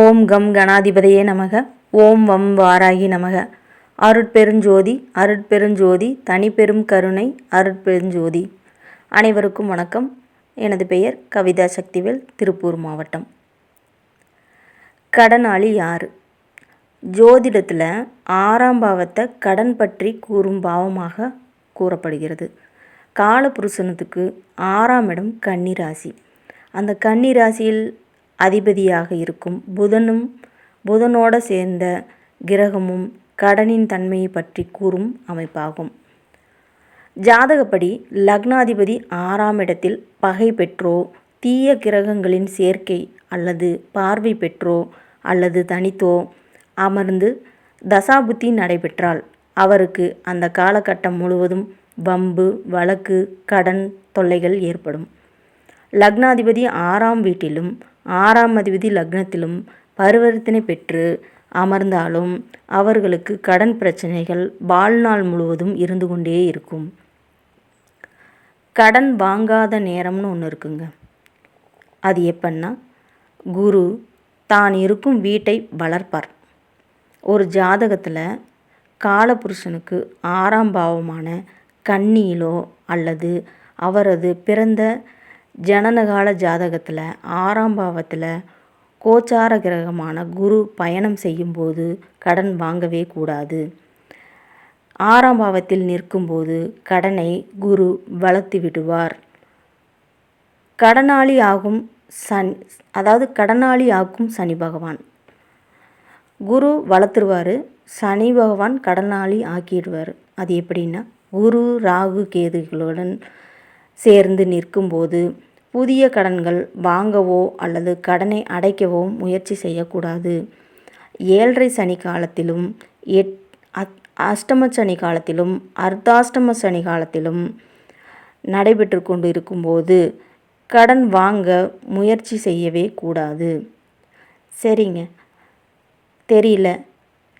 ஓம் come கணாதிபதியே நமக. ஓம் வம் வாராகி நமக. அருட்பெருஞ்சோதி அருட்பெருஞ்சோதி தனிப்பெரும் கருணை அருட்பெருஞ்சோதி. அனைவருக்கும் வணக்கம். எனது பெயர் கவிதா சக்திவேல் திருப்பூர் மாவட்டம். கடனாளி யார்? ஜோதிடத்தில் ஆறாம் பாவத்தை கடன் பற்றி கூறும் பாவமாக கூறப்படுகிறது. காலபுருஷனத்துக்கு ஆறாம் இடம் கன்னிராசி அந்த கன்னிராசியில் அதிபதியாக இருக்கும் புதனும் புதனோடு சேர்ந்த கிரகமும் கடனின் தன்மையை பற்றி கூறும் அமைப்பாகும். ஜாதகப்படி லக்னாதிபதி ஆறாம் இடத்தில் பகை பெற்றோ தீய கிரகங்களின் சேர்க்கை அல்லது பார்வை பெற்றோ அல்லது தனித்தோ அமர்ந்து தசாபுத்தி நடைபெற்றால் அவருக்கு அந்த காலகட்டம் முழுவதும் வம்பு வழக்கு கடன் தொல்லைகள் ஏற்படும். லக்னாதிபதி ஆறாம் வீட்டிலும் ஆறாம் அதிபதி லக்னத்திலும் பரிவர்த்தனை பெற்று அமர்ந்தாலும் அவர்களுக்கு கடன் பிரச்சனைகள் வாழ்நாள் முழுவதும் இருந்து கொண்டே இருக்கும். கடன் வாங்காத நேரம்னு ஒன்று இருக்குங்க. அது எப்பன்னா குரு தான் இருக்கும் வீட்டை வளர்ப்பார். ஒரு ஜாதகத்தில் காலபுருஷனுக்கு ஆறாம் பாவமான கன்னியிலோ அல்லது அவரது பிறந்த ஜனனகால ஜாதகத்தில் ஆறாம் பாவத்தில் கோச்சார கிரகமான குரு பயணம் செய்யும்போது கடன் வாங்கவே கூடாது. ஆறாம் பாவத்தில் நிற்கும்போது கடனை குரு வளர்த்து விடுவார். கடனாளி ஆகும் சன் அதாவது கடனாளி ஆக்கும் சனி பகவான். குரு வளர்த்துருவார் சனி பகவான் கடனாளி ஆக்கிடுவார். அது எப்படின்னா குரு ராகு கேதுகளுடன் சேர்ந்து நிற்கும்போது புதிய கடன்கள் வாங்கவோ அல்லது கடனை அடைக்கவோ முயற்சி செய்யக்கூடாது. ஏழரை சனி காலத்திலும் எட் அஷ்டம சனி காலத்திலும் அர்த்தாஷ்டம சனி காலத்திலும் நடைபெற்று கொண்டு இருக்கும்போது கடன் வாங்க முயற்சி செய்யவே கூடாது. சரிங்க. தெரியல.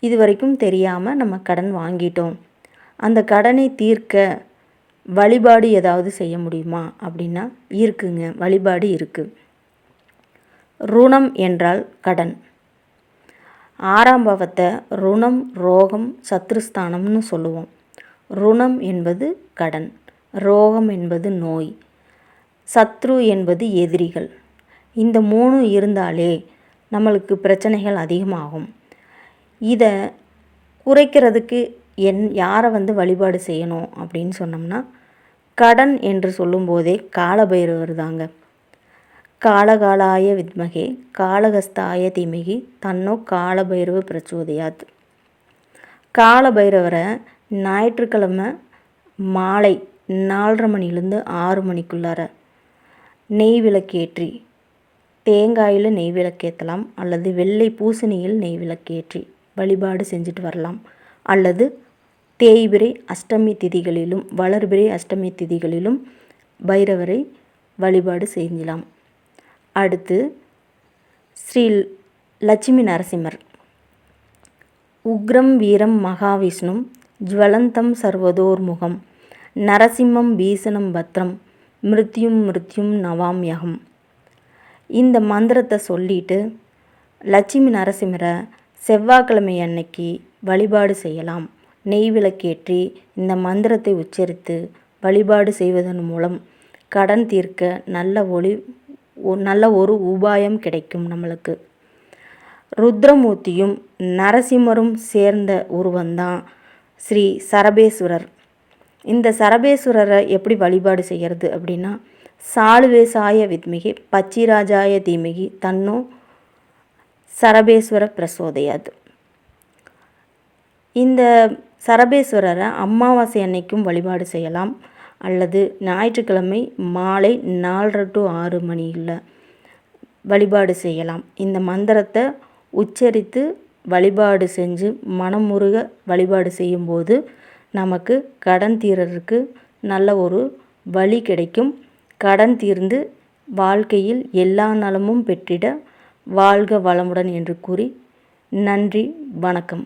இது வரைக்கும் தெரியாமல் நம்ம கடன் வாங்கிட்டோம். அந்த கடனை தீர்க்க வழிபாடு ஏதாவது செய்ய முடியுமா? அப்படின்னா இருக்குங்க. வழிபாடு இருக்குது ருணம் என்றால் கடன். ஆறாம் பாவத்தை ருணம் ரோகம் சத்ருஸ்தானம்னு சொல்லுவோம். ருணம் என்பது கடன். ரோகம் என்பது நோய். சத்ரு என்பது எதிரிகள். இந்த மூணும் இருந்தாலே நம்மளுக்கு பிரச்சனைகள் அதிகமாகும். இதை குறைக்கிறதுக்கு என் யாரை வந்து வழிபாடு செய்யணும் அப்படின்னு சொன்னோம்னா கடன் என்று சொல்லும்போதே காலபைரவர் தாங்க காலகாலாய வித்மகே காலகஸ்தாய தீமகி தன்னோ காலபைரவ பிரச்சோதயாத். காலபைரவரை ஞாயிற்றுக்கிழமை மாலை நாலரை மணிலேருந்து ஆறு மணிக்குள்ளார நெய் விளக்கேற்றி தேங்காயில் நெய் விளக்கேற்றலாம் அல்லது வெள்ளை பூசணியில் நெய் விளக்கேற்றி வழிபாடு செஞ்சுட்டு வரலாம். அல்லது தேய்பிரை அஷ்டமி திதிகளிலும் வளர்பிரை அஷ்டமி திதிகளிலும் பைரவரை வழிபாடு செய்யலாம் அடுத்து ஸ்ரீ லட்சுமி நரசிம்மர். உக்ரம் வீரம் மகாவிஷ்ணும் ஜுவலந்தம் சர்வதோர்முகம் நரசிம்மம் பீசனம் பத்ரம் மிருத்யும் மிருத்யும் நவாம்யகம் இந்த மந்திரத்தை சொல்லிட்டு லட்சுமி நரசிம்மரை செவ்வாய்க்கிழமை அன்னைக்கு வழிபாடு செய்யலாம். நெய் விளக்கேற்றி இந்த மந்திரத்தை உச்சரித்து வழிபாடு செய்வதன் மூலம் கடன் தீர்க்க நல்ல ஒளி நல்ல ஒரு உபாயம் கிடைக்கும் நம்மளுக்கு. ருத்ரமூர்த்தியும் நரசிம்மரும் சேர்ந்த உருவந்தான் ஸ்ரீ சரபேஸ்வரர் இந்த சரபேஸ்வரரை எப்படி வழிபாடு செய்கிறது அப்படின்னா சாலுவேசாய வித்மிகி பச்சிராஜாய தீமிகி தன்னோ சரபேஸ்வர பிரசோதையாது. இந்த சரபேஸ்வரரை அமாவாசை அன்னைக்கும் வழிபாடு செய்யலாம். அல்லது ஞாயிற்றுக்கிழமை மாலை நாலரை டு ஆறு மணியில் வழிபாடு செய்யலாம். இந்த மந்திரத்தை உச்சரித்து வழிபாடு செஞ்சு மனமுருக வழிபாடு செய்யும்போது நமக்கு கடன் தீரருக்கு நல்ல ஒரு வழி கிடைக்கும். கடன் தீர்ந்து வாழ்க்கையில் எல்லா நலமும் பெற்றிட வாழ்க வளமுடன் என்று கூறி நன்றி வணக்கம்.